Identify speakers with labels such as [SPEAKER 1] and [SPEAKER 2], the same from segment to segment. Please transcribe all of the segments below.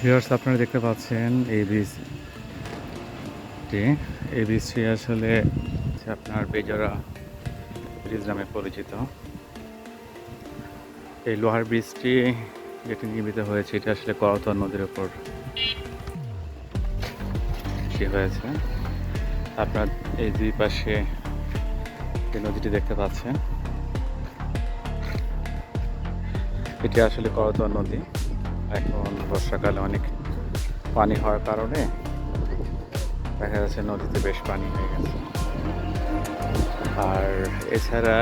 [SPEAKER 1] Viewers আপনারা দেখতে পাচ্ছেন এই ব্রিজটি এই ব্রিজটি আসলে আপনার বেজরা ব্রিজ নামে পরিচিত। এই লোহার ব্রিজটি যেটি নির্মিত হয়েছে, এটা আসলে করতোয়া নদীর উপর হয়েছে। আপনার এই দুই পাশে যে নদীটি দেখতে পাচ্ছেন, এটি আসলে করতোয়া নদী। এখন বর্ষাকালে অনেক পানি হওয়ার কারণে দেখা যাচ্ছে নদীতে বেশ পানি হয়ে গেছে। আর এছাড়া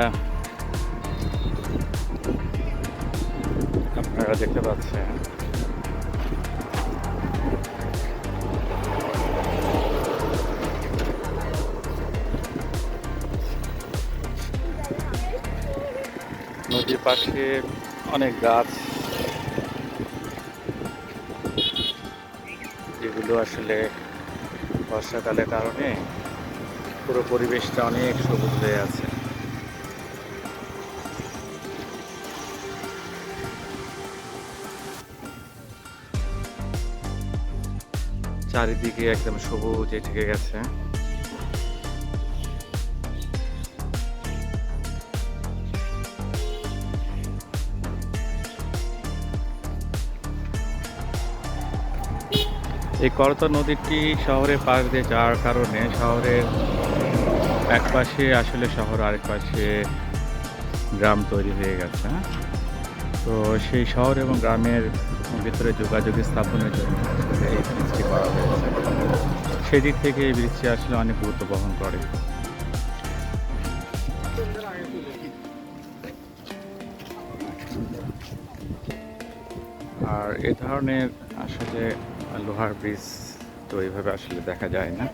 [SPEAKER 1] আপনারা দেখতে পাচ্ছেন নদীর পাশে অনেক গাছ যেগুলো আসলে বর্ষাকালের কারণে পুরো পরিবেশটা অনেক সবুজ হয়ে আছে। চারিদিকে একদম সবুজে ঠেকে গেছে। এই করতা নদীটি শহরের পাশ দিয়ে যাওয়ার কারণে শহরের এক পাশে আসলে শহর আরেক পাশে গ্রাম তৈরি হয়ে গেছে হ্যাঁ? তো সেই শহর এবং গ্রামের ভিতরে যোগাযোগ স্থাপনের জন্য এই ব্রিজটি করা হয়েছে সেদিক থেকে এই ব্রিজটি আসলে অনেক গুরুত্ব বহন করে আর এ ধরনের আসলে লোহার ব্রিজ তো এইভাবে আসলে দেখা যায় না।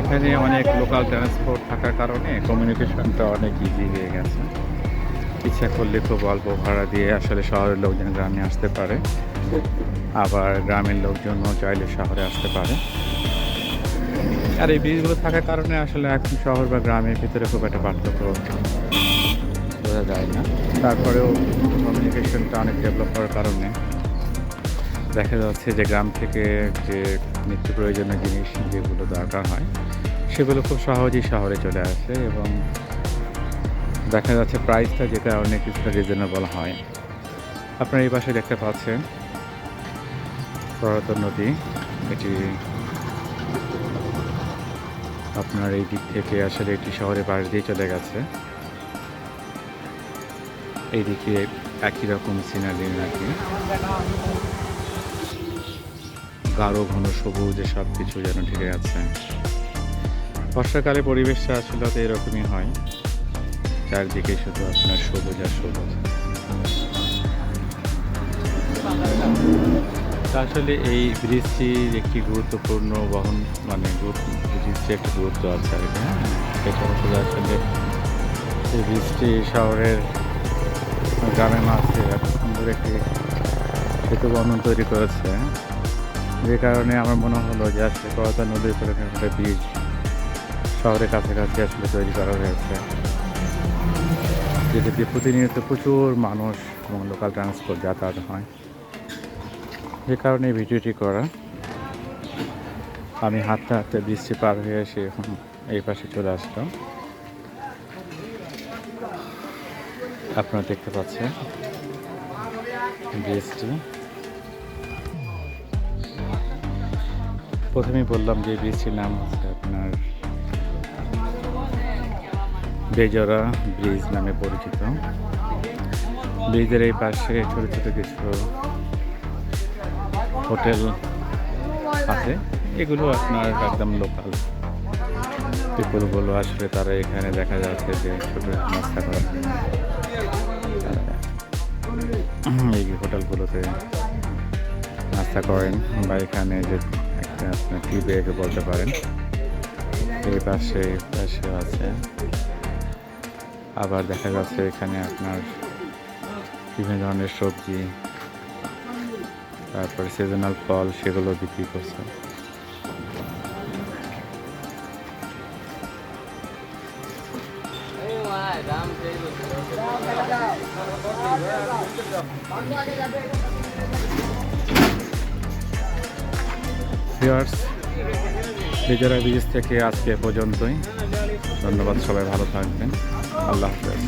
[SPEAKER 1] এখানে অনেক লোকাল ট্রান্সপোর্ট থাকার কারণে কমিউনিকেশনটা অনেক ইজি হয়ে গেছে। ইচ্ছা করলে খুব অল্প ভাড়া দিয়ে আসলে শহরের লোকজন গ্রামে আসতে পারে। আবার গ্রামের লোকজনও চাইলে শহরে আসতে পারে। আর এই ব্রিজগুলো থাকার কারণে আসলে এখন শহর বা গ্রামের ভিতরে খুব একটা পার্থক্য বোঝা যায় না। তারপরেও কমিউনিকেশনটা অনেক ডেভেলপ হওয়ার কারণে দেখা যাচ্ছে যে গ্রাম থেকে যে নিত্য প্রয়োজনীয় জিনিস যেগুলো দরকার হয়, সেগুলো খুব সহজেই শহরে চলে আসে এবং দেখা যাচ্ছে প্রাইসটা যেটা অনেক কিছুটা রিজনেবল হয়। আপনারা এই পাশে দেখতে পাচ্ছেন, পুরাতন নদী, এটি আপনার এই দিক থেকে আসলে একটি শহরে পাশ দিয়ে চলে গেছে। এইদিকে একই রকম সিনারি নাকি? গাঢ়, ঘন, সবুজে সব কিছু যেন ঢেকে আছে। বর্ষাকালে পরিবেশটা আসলে এরকমই হয়। চারদিকে শুধু আপনার সবুজ আর সবুজ। আসলে এই ব্রিজটির একটি গুরুত্বপূর্ণ বহন মানে ব্রিজটির একটি গুরুত্ব আছে আর কি হ্যাঁ? আসলে এই ব্রিজটি শহরের গ্রামের মাঝে এত সুন্দর একটি সেতু বন্ধন তৈরি করেছে যে কারণে আমার মনে হলো যে আসলে করতা নদীর উপরে একটা ব্রিজ শহরের কাছাকাছি আসলে তৈরি করা হয়েছে। যেটা দিয়ে প্রতিনিয়ত প্রচুর মানুষ এবং লোকাল ট্রান্সপোর্ট যাতায়াত হয়। যে কারণে ভিডিওটি করা। আমি হাঁটতে হাঁটতে বৃষ্টি পার হয়ে এসে এখন এই পাশে চলে আসলাম। আপনারা দেখতে পাচ্ছেন ব্রিজটি প্রথমেই বললাম যে ব্রিজটির নাম হচ্ছে আপনার বেজরা ব্রিজ নামে পরিচিত। ব্রিজের এই পাশে ছোট ছোট কিছু হোটেল আছে। এগুলো আপনার একদম লোকাল পিপুলগুলো আসলে তারা এখানে দেখা যাচ্ছে যে ছোট নাস্তা করা। এই হোটেলগুলোতে নাস্তা করেন বা এখানে যে একটা আপনার টি ব্রেকে বলতে পারেন। এই পাশে এই পাশে আছে। আবার দেখা যাচ্ছে এখানে আপনার বিভিন্ন ধরনের সবজি তারপরে সিজনাল ফল সেগুলো বিক্রি করছে। নিজেরা বিজ থেকে আজকে পর্যন্তই। ধন্যবাদ, সবাই ভালো থাকবেন। আল্লাহ হাফেজ।